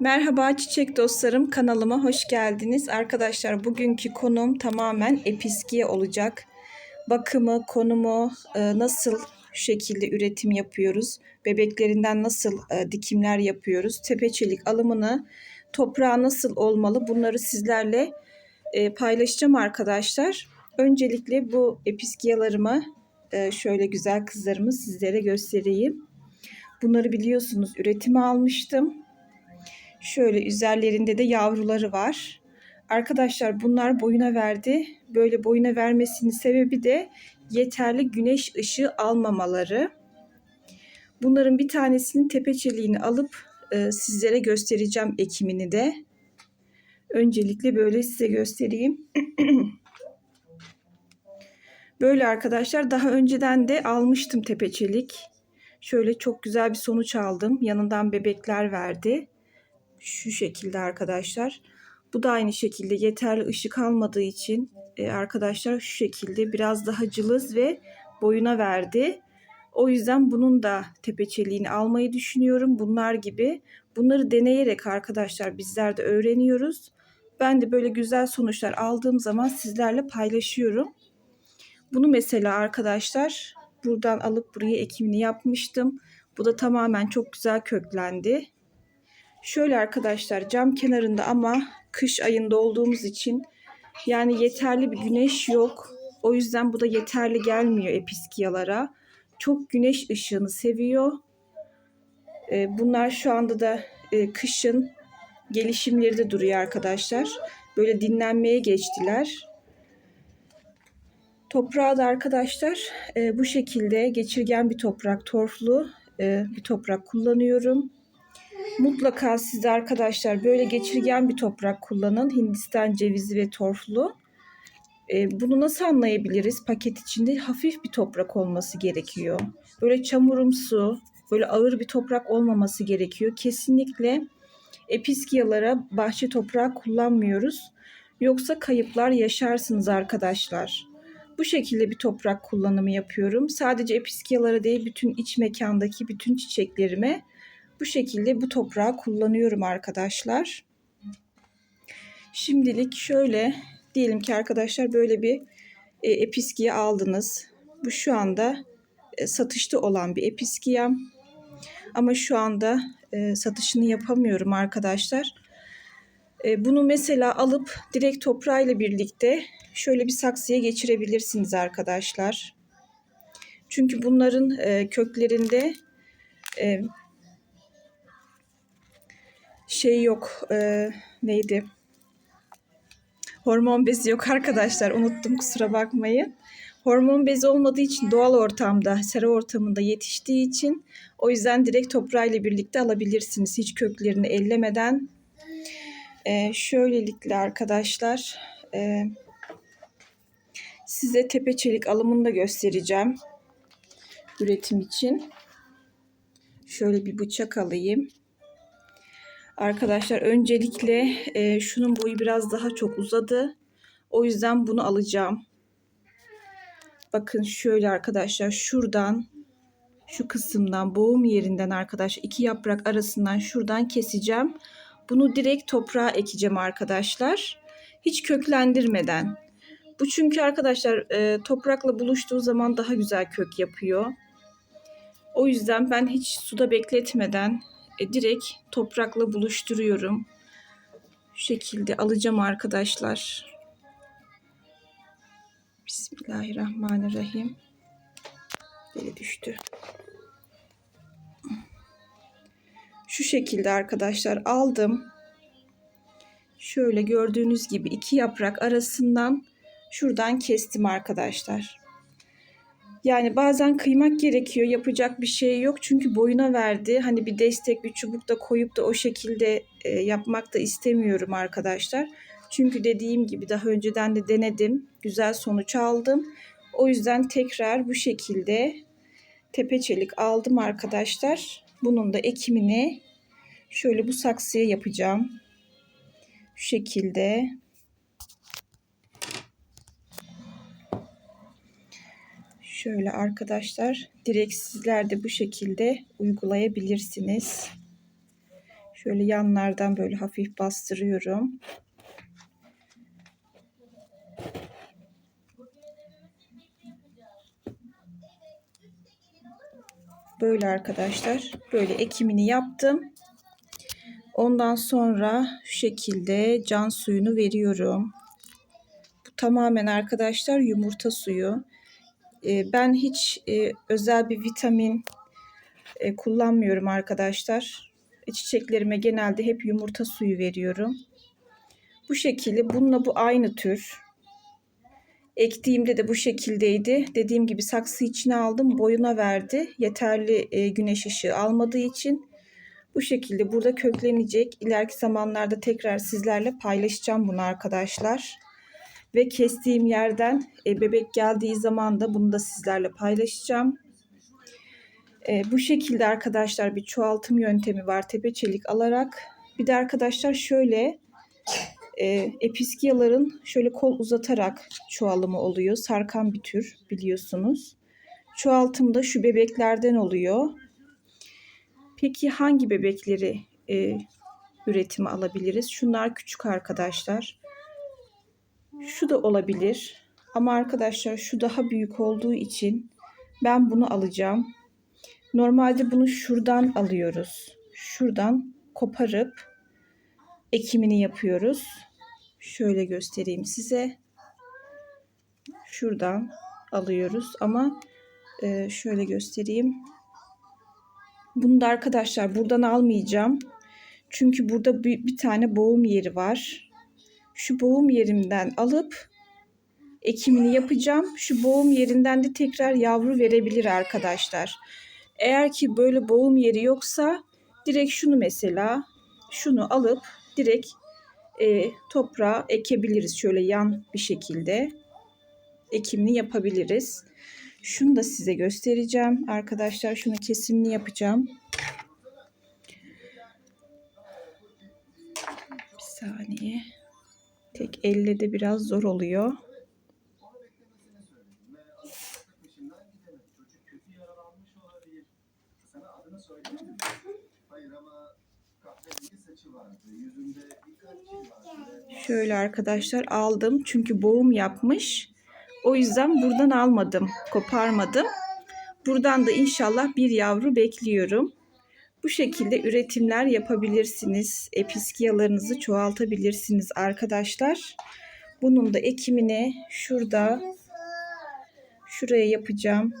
Merhaba çiçek dostlarım kanalıma hoş geldiniz. Arkadaşlar bugünkü konum tamamen episkiye olacak. Bakımı, konumu, e, nasıl şekilde üretim yapıyoruz, bebeklerinden nasıl e, dikimler yapıyoruz, tepeçelik alımını, toprağı nasıl olmalı bunları sizlerle e, paylaşacağım arkadaşlar. Öncelikle bu episkiyalarımı şöyle güzel kızlarımı sizlere göstereyim. Bunları biliyorsunuz üretime almıştım. Şöyle üzerlerinde de yavruları var. Arkadaşlar bunlar boyuna verdi. Böyle boyuna vermesinin sebebi de yeterli güneş ışığı almamaları. Bunların bir tanesinin tepeçeliğini alıp e, sizlere göstereceğim ekimini de. Öncelikle böyle size göstereyim. böyle arkadaşlar daha önceden de almıştım tepeçelik. Şöyle çok güzel bir sonuç aldım. Yanından bebekler verdi. Şu şekilde arkadaşlar. Bu da aynı şekilde yeterli ışık almadığı için e, arkadaşlar şu şekilde biraz daha cılız ve boyuna verdi. O yüzden bunun da tepeçeliğini almayı düşünüyorum. Bunlar gibi. Bunları deneyerek arkadaşlar bizler de öğreniyoruz. Ben de böyle güzel sonuçlar aldığım zaman sizlerle paylaşıyorum. Bunu mesela arkadaşlar buradan alıp buraya ekimini yapmıştım. Bu da tamamen çok güzel köklendi. Şöyle arkadaşlar cam kenarında ama kış ayında olduğumuz için yani yeterli bir güneş yok. O yüzden bu da yeterli gelmiyor episkiyalara. Çok güneş ışığını seviyor. Ee, bunlar şu anda da e, kışın gelişimleri de duruyor arkadaşlar. Böyle dinlenmeye geçtiler. Toprağı da arkadaşlar e, bu şekilde geçirgen bir toprak, torflu e, bir toprak kullanıyorum. Mutlaka siz arkadaşlar böyle geçirgen bir toprak kullanın. Hindistan cevizi ve torflu. E, bunu nasıl anlayabiliriz? Paket içinde hafif bir toprak olması gerekiyor. Böyle çamurumsu, böyle ağır bir toprak olmaması gerekiyor. Kesinlikle episkiyalara bahçe toprağı kullanmıyoruz. Yoksa kayıplar yaşarsınız arkadaşlar. Bu şekilde bir toprak kullanımı yapıyorum. Sadece episkiyalara değil bütün iç mekandaki bütün çiçeklerime bu şekilde bu toprağı kullanıyorum arkadaşlar. Şimdilik şöyle diyelim ki arkadaşlar böyle bir e, episkiye aldınız. Bu şu anda e, satışta olan bir episkiyem. Ama şu anda e, satışını yapamıyorum arkadaşlar. E, bunu mesela alıp direkt toprağıyla birlikte şöyle bir saksıya geçirebilirsiniz arkadaşlar. Çünkü bunların e, köklerinde e, şey yok. E, neydi? Hormon bezi yok arkadaşlar. Unuttum kusura bakmayın. Hormon bezi olmadığı için doğal ortamda, sera ortamında yetiştiği için o yüzden direkt toprağıyla birlikte alabilirsiniz. Hiç köklerini ellemeden. E, şöylelikle arkadaşlar e, size tepe çelik alımını da göstereceğim. Üretim için. Şöyle bir bıçak alayım. Arkadaşlar öncelikle e, şunun boyu biraz daha çok uzadı. O yüzden bunu alacağım. Bakın şöyle arkadaşlar şuradan şu kısımdan boğum yerinden arkadaşlar iki yaprak arasından şuradan keseceğim. Bunu direkt toprağa ekeceğim arkadaşlar. Hiç köklendirmeden. Bu çünkü arkadaşlar e, toprakla buluştuğu zaman daha güzel kök yapıyor. O yüzden ben hiç suda bekletmeden direkt toprakla buluşturuyorum. Şu şekilde alacağım arkadaşlar. Bismillahirrahmanirrahim. Böyle düştü. Şu şekilde arkadaşlar aldım. Şöyle gördüğünüz gibi iki yaprak arasından şuradan kestim arkadaşlar. Yani bazen kıymak gerekiyor. Yapacak bir şey yok. Çünkü boyuna verdi. Hani bir destek, bir çubuk da koyup da o şekilde e, yapmak da istemiyorum arkadaşlar. Çünkü dediğim gibi daha önceden de denedim. Güzel sonuç aldım. O yüzden tekrar bu şekilde tepeçelik aldım arkadaşlar. Bunun da ekimini şöyle bu saksıya yapacağım. Şu şekilde Şöyle arkadaşlar direkt sizler de bu şekilde uygulayabilirsiniz. Şöyle yanlardan böyle hafif bastırıyorum. Böyle arkadaşlar. Böyle ekimini yaptım. Ondan sonra şu şekilde can suyunu veriyorum. Bu tamamen arkadaşlar yumurta suyu. Ee, ben hiç e, özel bir vitamin e, kullanmıyorum arkadaşlar. E, çiçeklerime genelde hep yumurta suyu veriyorum. Bu şekilde bununla bu aynı tür. Ektiğimde de bu şekildeydi. Dediğim gibi saksı içine aldım. Boyuna verdi. Yeterli güneş ışığı almadığı için bu şekilde burada köklenecek. İleriki zamanlarda tekrar sizlerle paylaşacağım bunu arkadaşlar. Ve kestiğim yerden e, bebek geldiği zaman da bunu da sizlerle paylaşacağım. E, bu şekilde arkadaşlar bir çoğaltım yöntemi var tepe çelik alarak. Bir de arkadaşlar şöyle e, episkiyaların şöyle kol uzatarak çoğalımı oluyor. Sarkan bir tür biliyorsunuz. Çoğaltım da şu bebeklerden oluyor. Peki hangi bebekleri e, üretime alabiliriz? Şunlar küçük arkadaşlar. Şu da olabilir. Ama arkadaşlar şu daha büyük olduğu için ben bunu alacağım. Normalde bunu şuradan alıyoruz. Şuradan koparıp ekimini yapıyoruz. Şöyle göstereyim size. Şuradan alıyoruz ama e, şöyle göstereyim. Bunu da arkadaşlar buradan almayacağım. Çünkü burada bir, bir tane boğum yeri var. Şu boğum yerimden alıp ekimini yapacağım. Şu boğum yerinden de tekrar yavru verebilir arkadaşlar. Eğer ki böyle boğum yeri yoksa direkt şunu mesela şunu alıp direkt e, toprağa ekebiliriz. Şöyle yan bir şekilde ekimini yapabiliriz. Şunu da size göstereceğim. Arkadaşlar şunu kesimini yapacağım. Bir saniye. Tek elle de biraz zor oluyor. Şöyle arkadaşlar aldım. Çünkü boğum yapmış. O yüzden buradan almadım. Koparmadım. Buradan da inşallah bir yavru bekliyorum. Bu şekilde üretimler yapabilirsiniz. Episkiyalarınızı çoğaltabilirsiniz arkadaşlar. Bunun da ekimini şurada şuraya yapacağım.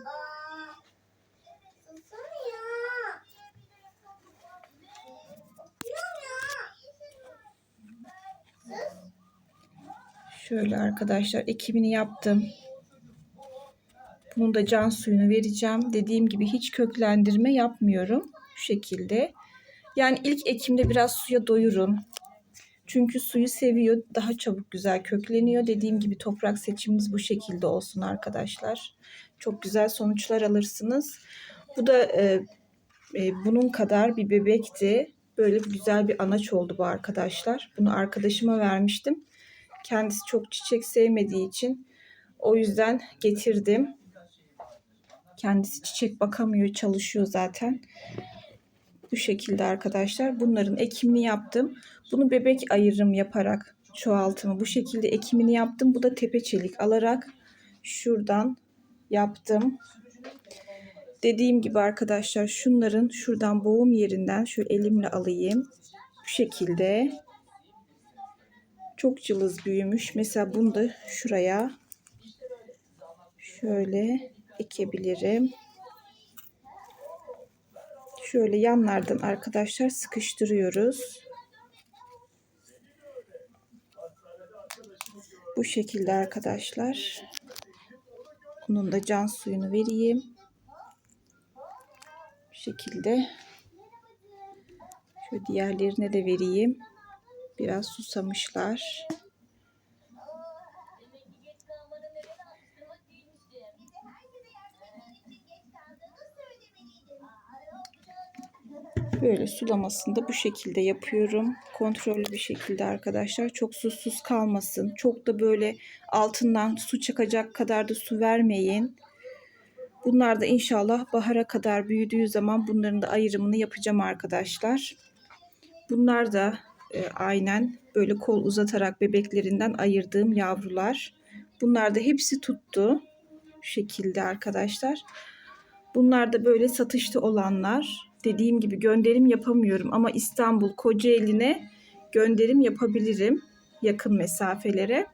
Şöyle arkadaşlar ekimini yaptım. Bunun da can suyunu vereceğim. Dediğim gibi hiç köklendirme yapmıyorum. Şu şekilde. Yani ilk ekimde biraz suya doyurun. Çünkü suyu seviyor. Daha çabuk güzel kökleniyor. Dediğim gibi toprak seçimimiz bu şekilde olsun arkadaşlar. Çok güzel sonuçlar alırsınız. Bu da e, e, bunun kadar bir bebekti. Böyle güzel bir anaç oldu bu arkadaşlar. Bunu arkadaşıma vermiştim. Kendisi çok çiçek sevmediği için o yüzden getirdim. Kendisi çiçek bakamıyor, çalışıyor zaten. Bu şekilde arkadaşlar. Bunların ekimini yaptım. Bunu bebek ayırım yaparak çoğaltımı bu şekilde ekimini yaptım. Bu da tepe çelik alarak şuradan yaptım. Dediğim gibi arkadaşlar şunların şuradan boğum yerinden şöyle elimle alayım. Bu şekilde çok cılız büyümüş. Mesela bunu da şuraya şöyle ekebilirim. Şöyle yanlardan arkadaşlar sıkıştırıyoruz. Bu şekilde arkadaşlar. Bunun da can suyunu vereyim. Bu şekilde. Şöyle diğerlerine de vereyim. Biraz susamışlar. Böyle sulamasını da bu şekilde yapıyorum. Kontrollü bir şekilde arkadaşlar. Çok susuz kalmasın. Çok da böyle altından su çıkacak kadar da su vermeyin. Bunlar da inşallah bahara kadar büyüdüğü zaman bunların da ayrımını yapacağım arkadaşlar. Bunlar da e, aynen böyle kol uzatarak bebeklerinden ayırdığım yavrular. Bunlar da hepsi tuttu. Şu şekilde arkadaşlar. Bunlar da böyle satışta olanlar. Dediğim gibi gönderim yapamıyorum ama İstanbul Kocaeli'ne gönderim yapabilirim yakın mesafelere.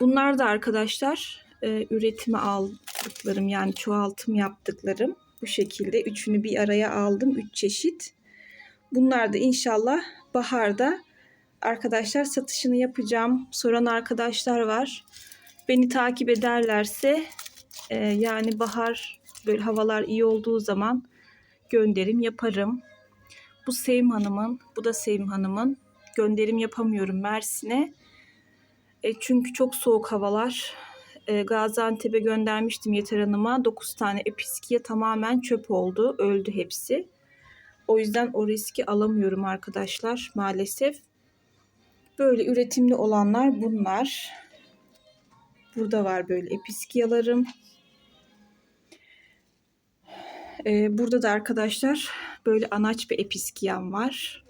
Bunlar da arkadaşlar e, üretime aldıklarım yani çoğaltım yaptıklarım. Bu şekilde üçünü bir araya aldım. Üç çeşit. Bunlar da inşallah baharda arkadaşlar satışını yapacağım. Soran arkadaşlar var. Beni takip ederlerse e, yani bahar böyle havalar iyi olduğu zaman gönderim yaparım. Bu Sevim Hanım'ın, bu da Sevim Hanım'ın. Gönderim yapamıyorum Mersin'e. E, çünkü çok soğuk havalar. E, Gaziantep'e göndermiştim Yeter Hanım'a. 9 tane episkiye tamamen çöp oldu. Öldü hepsi. O yüzden o riski alamıyorum arkadaşlar maalesef. Böyle üretimli olanlar bunlar. Burada var böyle episkiyalarım. Ee, burada da arkadaşlar böyle anaç bir episkiyam var.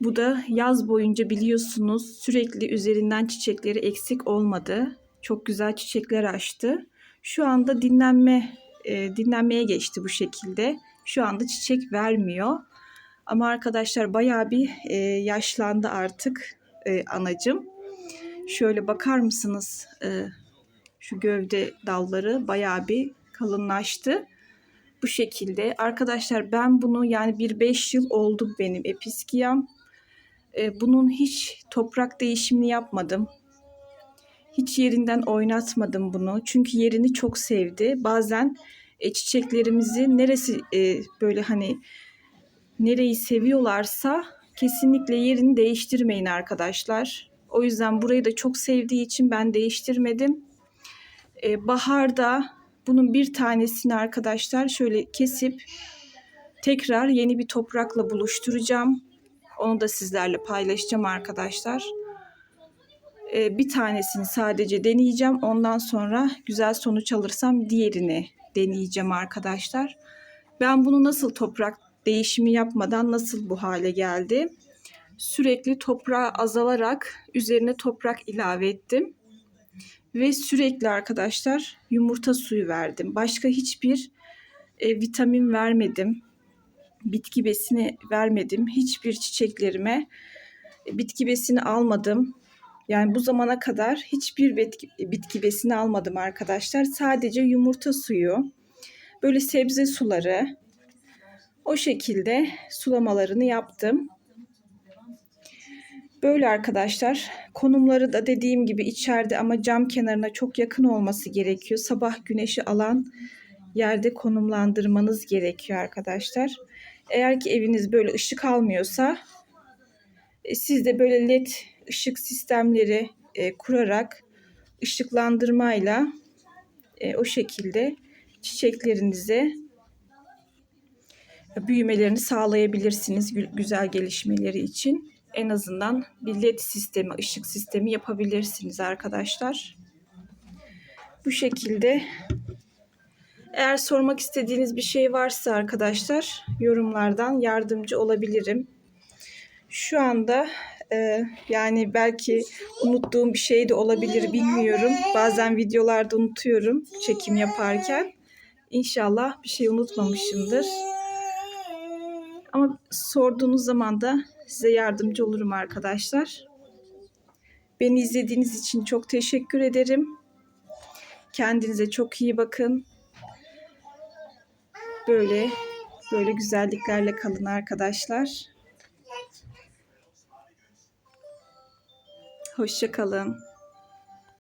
Bu da yaz boyunca biliyorsunuz sürekli üzerinden çiçekleri eksik olmadı. Çok güzel çiçekler açtı. Şu anda dinlenme e, dinlenmeye geçti bu şekilde. Şu anda çiçek vermiyor. Ama arkadaşlar bayağı bir e, yaşlandı artık e, anacım. Şöyle bakar mısınız? E, şu gövde dalları bayağı bir kalınlaştı. Bu şekilde. Arkadaşlar ben bunu yani bir 5 yıl oldu benim episkiyam. E, bunun hiç toprak değişimini yapmadım. Hiç yerinden oynatmadım bunu. Çünkü yerini çok sevdi. Bazen e, çiçeklerimizi neresi e, böyle hani nereyi seviyorlarsa kesinlikle yerini değiştirmeyin arkadaşlar. O yüzden burayı da çok sevdiği için ben değiştirmedim. E, baharda bunun bir tanesini arkadaşlar şöyle kesip tekrar yeni bir toprakla buluşturacağım. Onu da sizlerle paylaşacağım arkadaşlar. E, bir tanesini sadece deneyeceğim. Ondan sonra güzel sonuç alırsam diğerini deneyeceğim arkadaşlar. Ben bunu nasıl toprak değişimi yapmadan nasıl bu hale geldi? Sürekli toprağı azalarak üzerine toprak ilave ettim. Ve sürekli arkadaşlar yumurta suyu verdim. Başka hiçbir e, vitamin vermedim. Bitki besini vermedim. Hiçbir çiçeklerime e, bitki besini almadım. Yani bu zamana kadar hiçbir bitki, bitki besini almadım arkadaşlar. Sadece yumurta suyu, böyle sebze suları, o şekilde sulamalarını yaptım. Böyle arkadaşlar konumları da dediğim gibi içeride ama cam kenarına çok yakın olması gerekiyor. Sabah güneşi alan yerde konumlandırmanız gerekiyor arkadaşlar. Eğer ki eviniz böyle ışık almıyorsa e, siz de böyle led ışık sistemleri e, kurarak ışıklandırmayla e, o şekilde çiçeklerinize büyümelerini sağlayabilirsiniz güzel gelişmeleri için. En azından bir led sistemi, ışık sistemi yapabilirsiniz arkadaşlar. Bu şekilde eğer sormak istediğiniz bir şey varsa arkadaşlar yorumlardan yardımcı olabilirim. Şu anda e, yani belki unuttuğum bir şey de olabilir bilmiyorum. Bazen videolarda unutuyorum çekim yaparken. İnşallah bir şey unutmamışımdır. Ama sorduğunuz zaman da size yardımcı olurum arkadaşlar. Beni izlediğiniz için çok teşekkür ederim. Kendinize çok iyi bakın. Böyle böyle güzelliklerle kalın arkadaşlar. Hoşça kalın.